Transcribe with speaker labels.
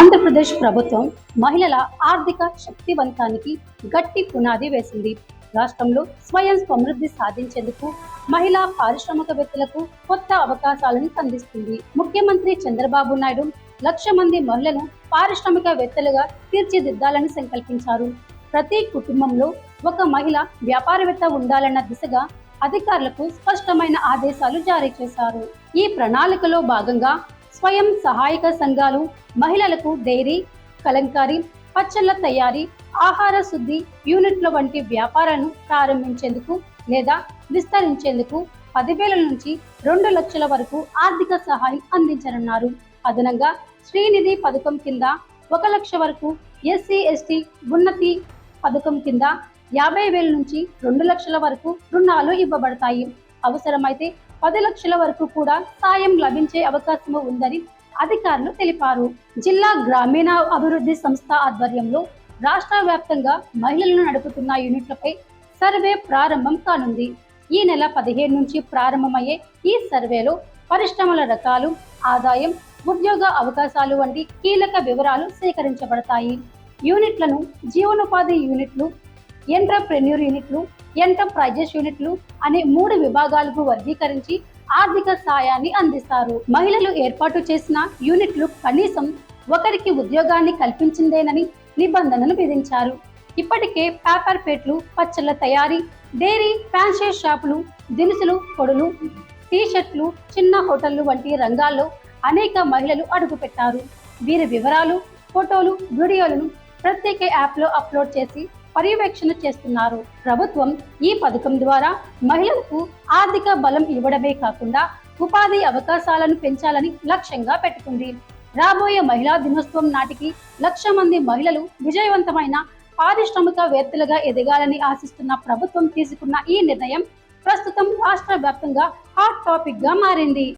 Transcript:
Speaker 1: ఆంధ్రప్రదేశ్ ప్రభుత్వం మహిళల ఆర్థిక శక్తివంతానికి గట్టి పునాది వేసింది. రాష్ట్రంలో స్వయం సమృద్ధి సాధించేందుకు మహిళా పారిశ్రామికవేత్తలకు కొత్త అవకాశాలను అందిస్తుంది. ముఖ్యమంత్రి చంద్రబాబు నాయుడు లక్ష మంది మహిళలను పారిశ్రామికవేత్తలుగా తీర్చిదిద్దాలని సంకల్పించారు. ప్రతి కుటుంబంలో ఒక మహిళ వ్యాపారవేత్త ఉండాలన్న దిశగా అధికారులకు స్పష్టమైన ఆదేశాలు జారీ చేశారు. ఈ ప్రణాళికలో భాగంగా స్వయం సహాయక సంఘాలు మహిళలకు డైరీ కలంకారీ పచ్చళ్ళ తయారీ ఆహార శుద్ధి యూనిట్ల వంటి వ్యాపారాలను ప్రారంభించేందుకు లేదా విస్తరించేందుకు పదివేల నుంచి రెండు లక్షల వరకు ఆర్థిక సహాయం అందించనున్నారు. అదనంగా శ్రీనిధి పథకం కింద ఒక లక్ష వరకు ఎస్సీ ఎస్టీ ఉన్నతి పథకం కింద యాభై వేల నుంచి రెండు లక్షల వరకు రుణాలు ఇవ్వబడతాయి. అవసరమైతే పది లక్షల వరకు కూడా సాయం లభించే అవకాశం ఉందని అధికారులు తెలిపారు. జిల్లా గ్రామీణ అభివృద్ధి సంస్థ ఆధ్వర్యంలో రాష్ట్ర వ్యాప్తంగా మహిళలను నడుపుతున్న యూనిట్లపై సర్వే ప్రారంభం కానుంది. ఈ నెల పదిహేను నుంచి ప్రారంభమయ్యే ఈ సర్వేలో పరిశ్రమల రకాలు ఆదాయం ఉద్యోగ అవకాశాలు వంటి కీలక వివరాలు సేకరించబడతాయి. యూనిట్లను జీవనోపాధి యూనిట్లు ఎంటర్ప్రెన్యూర్ యూనిట్లు ఎంటర్ప్రైజెస్ యూనిట్లు అనే మూడు విభాగాలకు వర్గీకరించి ఆర్థిక సాయాన్ని అందిస్తారు. మహిళలు ఏర్పాటు చేసిన యూనిట్లు కనీసం ఒకరికి ఉద్యోగాన్ని కల్పించిందేనని నిబంధనలు విధించారు. ఇప్పటికే పేపర్ పేట్లు పచ్చళ్ళ తయారీ డైరీ ఫ్యాన్సీ షాపులు దినుసులు పొడులు టీషర్ట్లు చిన్న హోటళ్ళు వంటి రంగాల్లో అనేక మహిళలు అడుగుపెట్టారు. వీరి వివరాలు ఫోటోలు వీడియోలను ప్రత్యేక యాప్లో అప్లోడ్ చేసి పర్యవేక్షణ చేస్తున్నారు. ప్రభుత్వం ఈ పథకం ద్వారా మహిళలకు ఆర్థిక బలం ఇవ్వడమే కాకుండా ఉపాధి అవకాశాలను పెంచాలని లక్ష్యంగా పెట్టుకుంది. రాబోయే మహిళా దినోత్సవం నాటికి లక్ష మంది మహిళలు విజయవంతమైన పారిశ్రామికవేత్తలుగా ఎదగాలని ఆశిస్తున్న ప్రభుత్వం తీసుకున్న ఈ నిర్ణయం ప్రస్తుతం రాష్ట్ర వ్యాప్తంగా హాట్ టాపిక్గా మారింది.